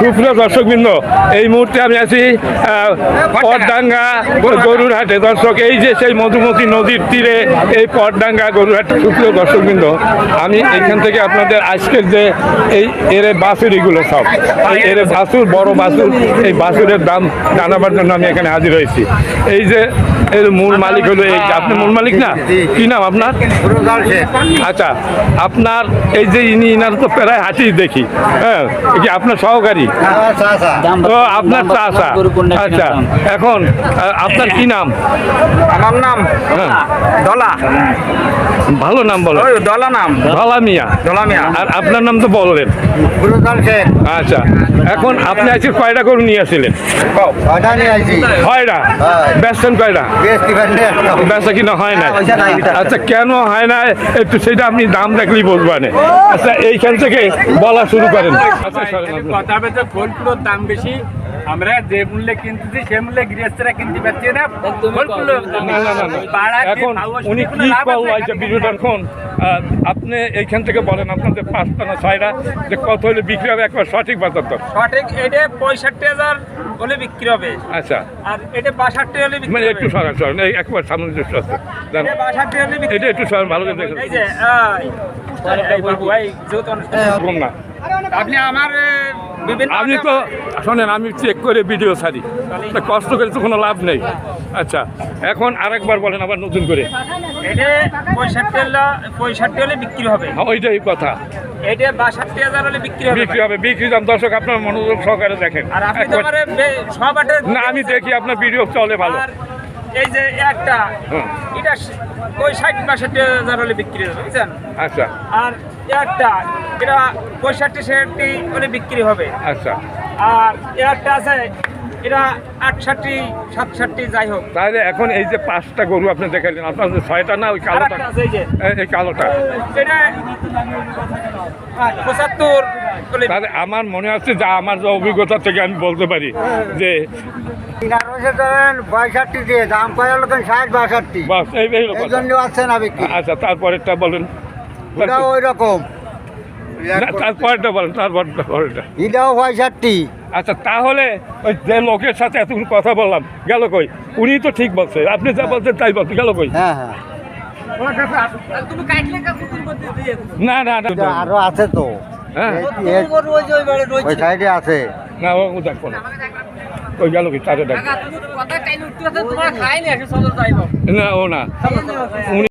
সুপ্রিয় দর্শকবৃন্দ এই মুহূর্তে আমি আছি পটডাঙ্গা। গরুর হাটে দর্শক এই যে সেই মধুমতি নদীর তীরে এই পটডাঙ্গা গরুর হাটে সুপ্রিয় দর্শকবৃন্দ আমি এখান থেকে আপনাদের আজকের যে এই এর বাছুর এগুলো সব এই এর বাছুর বড় বাছুর এই বাছুরের দাম জানাবার জন্য আমি এখানে হাজির হয়েছি। এই যে এর মূল মালিক হলো এই আপনি মূল মালিক না? কি নাম আপনার? আচ্ছা আপনার এই যে ইনি ইনার তো প্রায় হাঁটি দেখি হ্যাঁ আপনার সহকারী? তো আপনার চাষা আচ্ছা এখন আপনার কি নাম? আমার নাম হ্যাঁ। দলা। ভালো নাম ওই দলা নাম। ধলা মিয়া। দলা মিয়া। আর আপনার নাম তো বললেন। আচ্ছা এখন আপনি আজকে কয়টা গরু নিয়ে আসছিলেন? কয়টা বেচছেন কয়টা? বেচা কিনা হয় না আচ্ছা কেন হয় না একটু সেটা আপনি দাম দেখলেই বলবেন আচ্ছা এইখান থেকে বলা শুরু করেন। আচ্ছা আপনি। ফলগুলোর দাম বেশি। আমরা যে মূল্যে কিনতেছি সে মূল্যে গৃহস্থরা কিনতে পারছি না। ফলগুলো না না না না। এখন উনি কি আচ্ছা এখন আপনি এইখান থেকে বলেন আপনাদের পাঁচটা না ছয়টা যে কত হলে বিক্রি হবে একবার সঠিক বাজার দর সঠিক এটা পঁয়ষট্টি হাজার হলে বিক্রি হবে। আচ্ছা। আর এটা বাষট্টি হলে মানে একটু সরান সরান। এই একবার সামঞ্জস্য আছে। এটা বাষট্টি হলে এটা একটু সরান ভালো করে দেখেন। এই যে এই যেহেতু অনুষ্ঠান- না। আপনি আমার আমি তো শোনেন আমি চেক করে ভিডিও ছাড়ি। কষ্ট করে তো কোনো লাভ নেই। আচ্ছা এখন আরেকবার বলেন আবার নতুন করে। এটা পঁয়ষট্টি হলে বিক্রি হবে। হ্যাঁ, ওইটাই কথা। এটা বাষট্টি হাজার হলে বিক্রি হবে। বিক্রি হবে বিক্রি দাম। দর্শক আপনার মনোযোগ সহকারে দেখেন। আর আপনি না আমি দেখি আপনার ভিডিও চলে ভালো। এই যে একটা এটা ওই ষাট বাষট্টি হাজার হলে বিক্রি হবে বুঝছেন? আচ্ছা। আর একটা এটা পঁয়ষট্টি ষাটটি হলে বিক্রি হবে। আচ্ছা। আর একটা আছে এটা আটষট্টি সাতষট্টি যাই হোক। তাহলে এখন এই যে পাঁচটা গরু আপনি দেখালেন আপনার ছয়টা না ওই কালোটা? এই কালোটা। এটা পঁচাত্তর তাহলে আমার মনে হচ্ছে যে আমার যে অভিজ্ঞতা থেকে আমি বলতে পারি যে আছে আচ্ছা তারপরেরটা বলেন। এটাও ওই রকম। তারপরেরটা বলেন তারপরটা পরেরটা এটাও পঁয়ষট্টি। আচ্ছা তাহলে ওই যে লোকের সাথে এতক্ষণ কথা বললাম গেল কই? উনি তো ঠিক বলছে আপনি যা বলছেন তাই বলছেন গেল কই? হ্যাঁ হ্যাঁ। না না না আরও আছে তো। হ্যাঁ। ওই সাইডে আছে। না ও দেখব না। ওই গেল কি ও না।